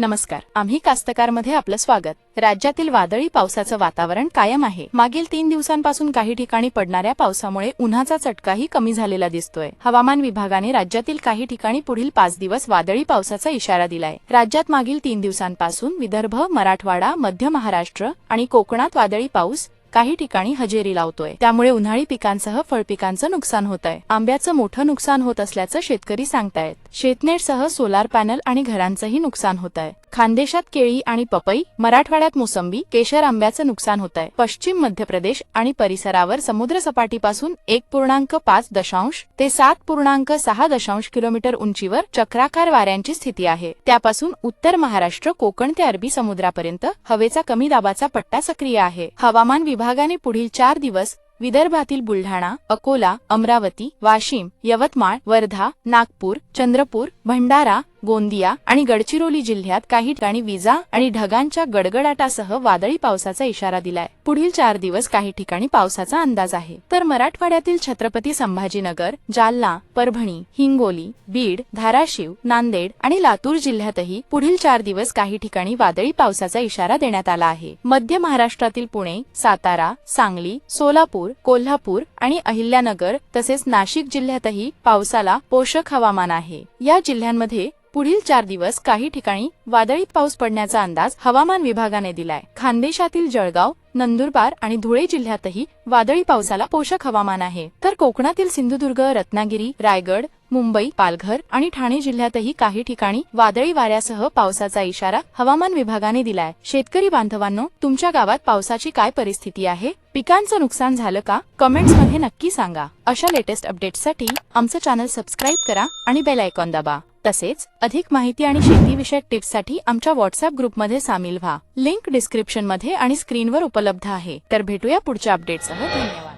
नमस्कार. आम्ही कास्तकारमध्ये आपलं स्वागत. राज्यातील वादळी पावसाचं वातावरण कायम आहे. मागील तीन दिवसांपासून काही ठिकाणी पडणाऱ्या पावसामुळे उन्हाचा चटकाही कमी झालेला दिसतोय. हवामान विभागाने राज्यातील काही ठिकाणी पुढील पाच दिवस वादळी पावसाचा इशारा दिलाय. राज्यात मागील तीन दिवसांपासून विदर्भ मराठवाडा मध्य महाराष्ट्र आणि कोकणात वादळी पाऊस काही ठिकाणी हजेरी लावतोय. त्यामुळे उन्हाळी पिकांसह फळपिकांचं नुकसान होत आहे आंब्याचं मोठं नुकसान होत असल्याचं शेतकरी सांगतायत. शेतनेटसह सोलार पॅनल आणि घरांचंही नुकसान होत आहे खानदेशात केळी आणि पपई मराठवाड्यात मोसंबी केशर आंब्याचं नुकसान होत आहे पश्चिम मध्य प्रदेश आणि परिसरावर समुद्र सपाटीपासून एक पूर्णांक पाच दशांश ते सात पूर्णांक सहा दशांश किलोमीटर उंचीवर चक्राकार वाऱ्यांची स्थिती आहे. त्यापासून उत्तर महाराष्ट्र कोकण ते अरबी समुद्रापर्यंत हवेचा कमी दाबाचा पट्टा सक्रिय आहे. हवामान विभागाने पुढील चार दिवस विदर्भातील बुलढाणा अकोला अमरावती वाशिम यवतमाळ वर्धा नागपूर चंद्रपूर भंडारा गोंदिया आणि गडचिरोली जिल्ह्यात काही ठिकाणी विजा आणि ढगांच्या गडगडाटासह वादळी पावसाचा इशारा दिलाय. पुढील चार दिवस काही ठिकाणी पावसाचा अंदाज आहे. तर मराठवाड्यातील छत्रपती संभाजीनगर जालना परभणी हिंगोली बीड धाराशिव नांदेड आणि लातूर जिल्ह्यातही पुढील चार दिवस काही ठिकाणी वादळी पावसाचा इशारा देण्यात आला आहे. मध्य महाराष्ट्रातील पुणे सातारा सांगली सोलापूर कोल्हापूर आणि अहिल्यानगर तसेच नाशिक जिल्ह्यातही पावसाला पोषक हवामान आहे. या जिल्ह्यांमध्ये पुढील चार दिवस काही ठिकाणी वादळी पाऊस पडण्याचा अंदाज हवामान विभागाने दिलाय. खानदेशातील जळगाव नंदुरबार आणि धुळे जिल्ह्यातही वादळी पावसाला पोषक हवामान आहे. तर कोकणातील सिंधुदुर्ग रत्नागिरी रायगड मुंबई पालघर आणि ठाणे जिल्ह्यातही काही ठिकाणी वादळी वाऱ्यासह पावसाचा इशारा हवामान विभागाने दिलाय. शेतकरी बांधवांनो तुमच्या गावात पावसाची काय परिस्थिती आहे? पिकांचं नुकसान झालं का? कमेंट्समध्ये नक्की सांगा. अशा लेटेस्ट अपडेट्ससाठी आमचं चॅनल सबस्क्राईब करा आणि बेल आयकॉन दाबा. तसेच अधिक माहिती आणि शेतीविषयक टिप्ससाठी आमच्या व्हॉट्सअप ग्रुपमध्ये सामील व्हा. लिंक डिस्क्रिप्शनमध्ये आणि स्क्रीनवर उपलब्ध आहे. तर भेटूया पुढच्या अपडेटसह धन्यवाद.